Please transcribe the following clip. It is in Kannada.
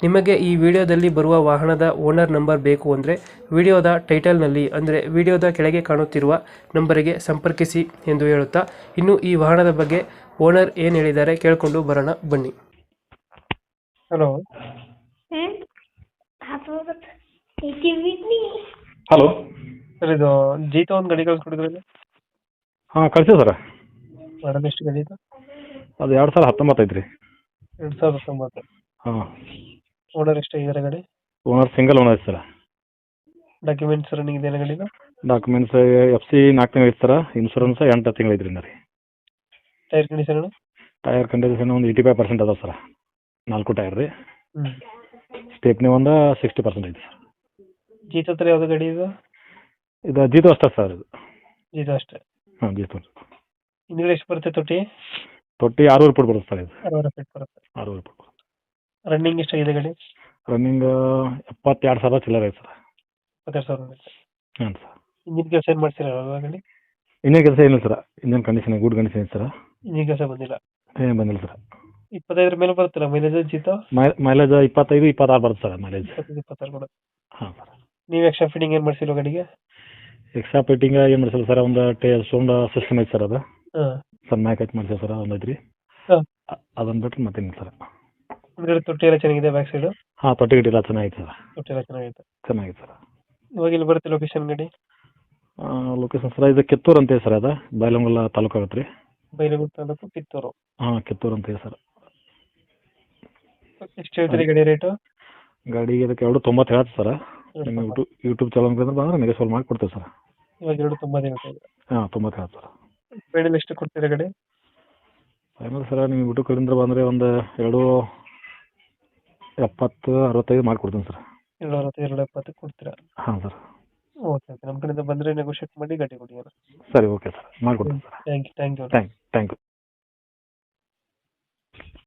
ನಿಮಗೆ ಈ ವಿಡಿಯೋದಲ್ಲಿ ಬರುವ ವಾಹನದ ಓನರ್ ನಂಬರ್ ಬೇಕು ಅಂದರೆ ವಿಡಿಯೋದ ಟೈಟಲ್ನಲ್ಲಿ ಅಂದರೆ ವಿಡಿಯೋದ ಕೆಳಗೆ ಕಾಣುತ್ತಿರುವ ನಂಬರಿಗೆ ಸಂಪರ್ಕಿಸಿ ಎಂದು ಹೇಳುತ್ತಾ ಇನ್ನು ಈ ವಾಹನದ ಬಗ್ಗೆ ಓನರ್ ಏನು ಹೇಳಿದ್ದಾರೆ ಕೇಳಿಕೊಂಡು ಬರೋಣ ಬನ್ನಿ. ಹಲೋ. ಹಲೋ. ಸರ್ ಇದು ಜೀತ ಒಂದು ಗಾಡಿ ಕಳ್ಸ್ಕೊಡಿದ್ರಲ್ಲ ಹಾಂ ಕಳಿಸಿ ಸರ್. ಮೇಡಮ್ ಎಷ್ಟು ಗಾಡಿ ಇದು? ಅದು ಎರಡು ಸಾವಿರ ಹತ್ತೊಂಬತ್ತು ಐತ್ರಿ ಎರಡು ಸಾವಿರದ ಹತ್ತೊಂಬತ್ತು. ಹಾಂ. ಓನರ್ ಎಷ್ಟಾಗಿದ್ದಾರೆ ಗಾಡಿ? Owner single owner sir. Documents running ಇದೆಯಲ್ಲ ಗಾಡಿನ ಡಾಕ್ಯುಮೆಂಟ್ಸ್ ಎಫ್ ಸಿ ನಾಲ್ಕು ತಿಂಗಳು ಸರ. ಇನ್ಶೂರೆನ್ಸ್ ಎಂಟು ತಿಂಗಳು ಇದ್ರಿಂದ ರೀ. ಟೈರ್ ಕಂಡೀಷನ್ ಟೈರ್ ಕಂಡೀಷನ್ ಒಂದು ಏಯ್ಟಿ ಫೈವ್ ಪರ್ಸೆಂಟ್ ಅದಾವೆ ಸರ. ನಾಲ್ಕು ಟೈರ್ ರೀ. ಸ್ಟೇಪ್ನಿ ಒಂದು ಸಿಕ್ಸ್ಟಿ ಪರ್ಸೆಂಟ್ ಐತೆ ಸರ್. ಜೀತ ಹತ್ರ ಯಾವುದು ಗಾಡಿ ಇದು? ಇದು ಜೀತು ಅಷ್ಟೇ ಸರ್ ಇದು. ಜೀತ ಅಷ್ಟೇ. ಹಾಂ ಜೀತು ಹಿಂದ್ಗಡೆ ಎಷ್ಟು ಬರುತ್ತೆ ತೊಟ್ಟಿ? ತೊಟ್ಟಿ ಆರೂರು ಫುಟ್ ಬರುತ್ತೆ ಸರ್ ಇದು. ಅರವತ್ತು ಫೀಟ್ ಬರುತ್ತೆ. ಆರೂರು ಫುಟ್. ರನ್ನಿಂಗ್ ಎಷ್ಟಾಗಿದೆ ಗಾಡಿ? ರನ್ನಿಂಗ್ ಎಪ್ಪತ್ತೆರಡು ಸಾವಿರ ಚಿಲ್ಲರೆ ಐತೆ ಸರ್. ಇಪ್ಪತ್ತೆರಡು ಸಾವಿರ ಹಾಂ ಸರ್. ಇಂಜಿನ್ ಕೆಲಸ ಏನು ಮಾಡ್ತೀರಲ್ಲ ಗಾಡಿ? ಇನ್ನೇನು ಕೆಲಸ ಏನಿಲ್ಲ sir. Engine condition good condition ಐತೆ ಸರ್. ಇಂಜಿನ್ ಕೆಲಸ ಬಂದಿಲ್ಲ? ಏನು ಬಂದಿಲ್ಲ ಸರ್. ಇಪ್ಪತ್ತೈದರ ಮೇಲೆ ಬರುತ್ತಲ್ಲ ಮೈಲೇಜ್ ಜೀತ ಮೈಲೇಜ್ ಇಪ್ಪತ್ತೈದು ಇಪ್ಪತ್ತಾರು ಬರುತ್ತೆ ಸರ್ ಮೈಲೇಜ್ ಇಪ್ಪತ್ತಾರು ಕೊಡುತ್ತೆ ಹಾಂ ಸರ್. ನೀವು ಎಕ್ಸ್ಟ್ರಾ ಫಿಟ್ಟಿಂಗ್ ಏನು ಮಾಡ್ಸಿಲ್ಲ ಗಾಡಿಗೆ? ಎಕ್ಸ್ಟ್ರಾ ಫಿಟ್ಟಿಂಗ್ ಏನು ಮಾಡಿಸಲ್ಲ ಸರ್. ಒಂದು ಟೇ ಸೌಂಡ್ ಸಿಸ್ಟಮ್ ಐತೆ ಸರ್ ಅದು. ಹಾಂ. ಸಣ್ಣ ಮ್ಯಾಕ್ ಐತೆ ಮಾಡಿಸಿ ಸರ್ ಒಂದು ಐತ್ರಿ. ಅದನ್ನ ಬಿಟ್ಟರೆ ಮತ್ತೇನಿಲ್ಲ ಸರ್. ಹಿಂದ್ಗಡೆ ತೊಟ್ಟಿ ಎಲ್ಲ ಚೆನ್ನಾಗಿದೆ ಬ್ಯಾಕ್ ಸೈಡ್ ಹಾಂ ತೊಟ್ಟಿ ಗಿಟ್ಟಿ ಎಲ್ಲ ಚೆನ್ನಾಗೈತೆ ಸರ್ ತೊಟ್ಟಿ ಎಲ್ಲ ಚೆನ್ನಾಗಿದೆ ಚೆನ್ನಾಗೈತೆ ಸರ್ ಇವಾಗ ಇಲ್ಲಿ ಬರುತ್ತೆ ಲೊಕೇಶನ್ ಗಾಡಿ? ಲೊಕೇಶನ್ ಸರ್ ಇದು ಕಿತ್ತೂರು ಅಂತ ಸರ್ ಅದು. ಬೈಲಂಗುಲ ತಾಲೂಕು ಆಗುತ್ತೆ ರೀ. ಬೈಲಗುಂಟ ತಾಲೂಕು ಕಿತ್ತೂರು. ಹಾಂ ಕಿತ್ತೂರು ಅಂತ ಸರ್. ಎಷ್ಟು ಹೇಳ್ತೀರಿ ಗಾಡಿ ರೇಟು ಗಾಡಿ ಇದಕ್ಕೆ ಎರಡು ತೊಂಬತ್ತು ಹೇಳತ್ತೆ ಸರ್. ನಿಮ್ಮ ಯೂಟ್ಯೂಬ್ ಯೂಟ್ಯೂಬ್ ಚಾನಲ್ ಅಂದ್ರೆ ಬಂದ್ರೆ ನೆಗೆಸೋಲ್ ಮಾಡಿ ಕೊಡ್ತೇವೆ ಸರ್. ಇವಾಗ ಎರಡು ತೊಂಬತ್ತು ಹೇಳ್ತಾ ಇದೆ ಹಾಂ ತೊಂಬತ್ತು ಹೇಳತ್ತೆ ಸರ್. ಫೈನಲ್ ಎಷ್ಟು ಕೊಡ್ತೀರಾ ಗಾಡಿ? ಫೈನಲ್ ಸರ್ ನೀವು ಯೂಟ್ಯೂಬ್ ಕಡೆಯಿಂದ ಬಂದರೆ ಒಂದು ಎರಡು ಎಪ್ಪತ್ತು ಅರವತ್ತೈದು ಮಾಡಿಕೊಡ್ತೀನಿ ಸರ್. ಎರಡು ಅರವತ್ತು ಎರಡು ಎಪ್ಪತ್ತು ಕೊಡ್ತೀರಾ? ಹಾಂ ಸರ್. Okay okay. ನಮ್ಮ ಕಡೆಯಿಂದ ಬಂದರೆ ನೆಗೋಷಿಯೇಟ್ ಮಾಡಿ ಗಾಡಿ ಕೊಡಿ ಸರಿ ಓಕೆ ಸರ್. ಮಾಡಿಕೊಡ್ತೀನಿ sir. Thank you thank you thank thank you